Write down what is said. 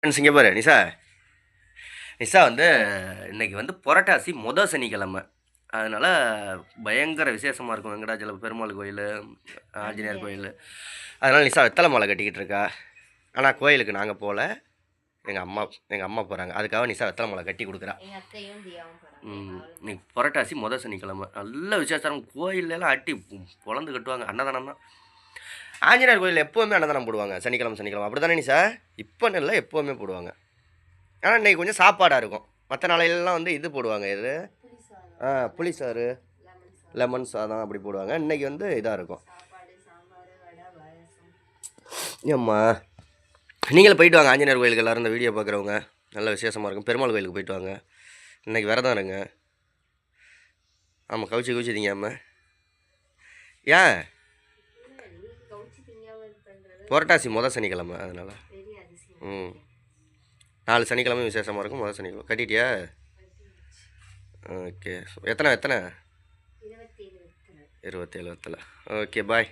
Friends இங்கே பாரு நிஷா. நிஷா வந்து இன்னைக்கு வந்து புரட்டாசி முத சனிக்கிழமை. அதனால் பயங்கர விசேஷமாக இருக்கும். வெங்கடாச்சல பெருமாள் கோயில் ஆஞ்சநேயர் கோயில். அதனால் நிஷா வெத்தலை மாலை கட்டிக்கிட்டு இருக்கா. ஆனால் கோயிலுக்கு நாங்கள் போகல எங்கள் அம்மா எங்கள் அம்மா போகிறாங்க அதுக்காக நிஷா வெத்தலை மாலை கட்டி கொடுக்குறா. இன்னைக்கு புரட்டாசி முத சனிக்கிழமை. நல்ல விசேஷம். கோயிலெல்லாம் அட்டி பொழந்து கட்டுவாங்க. அன்னதானம் தான் ஆஞ்சநேயர் கோயில் எப்போவுமே அன்னதானம் போடுவாங்க. சனிக்கிழமை சனிக்கிழமை. அப்படி தானே சார்? இப்போ இல்லை எப்போவுமே போடுவாங்க. ஆனால் இன்னைக்கு கொஞ்சம் சாப்பாடாக இருக்கும். மற்ற நாளையிலலாம் வந்து இது போடுவாங்க. இது புளி ஆ புளி சாறு. லெமன் சாதம் அப்படி போடுவாங்க. இன்றைக்கி வந்து இதாக இருக்கும். ஏம்மா? நீங்களும் போயிட்டு வாங்க. ஆஞ்சநேயர் கோயிலுக்கு எல்லாரும் இந்த வீடியோ பார்க்குறவங்க நல்ல விசேஷமாக இருக்கும். பெருமாள் கோயிலுக்கு போயிட்டு வாங்க. இன்னைக்கு விரதம் இருங்க. ஆமாம் கவிச்சு கவிச்சிட்டீங்க அம்மா. ஏன்? புரட்டாசி முத சனிக்கிழமை அதனால். ம். நாலு சனிக்கிழமை விசேஷமாக இருக்கும் முத சனிக்கிழமை. கட்டிட்டியா? ஓகே. எத்தனை எத்தனை? இருபத்தி வத்தலை. Okay bye.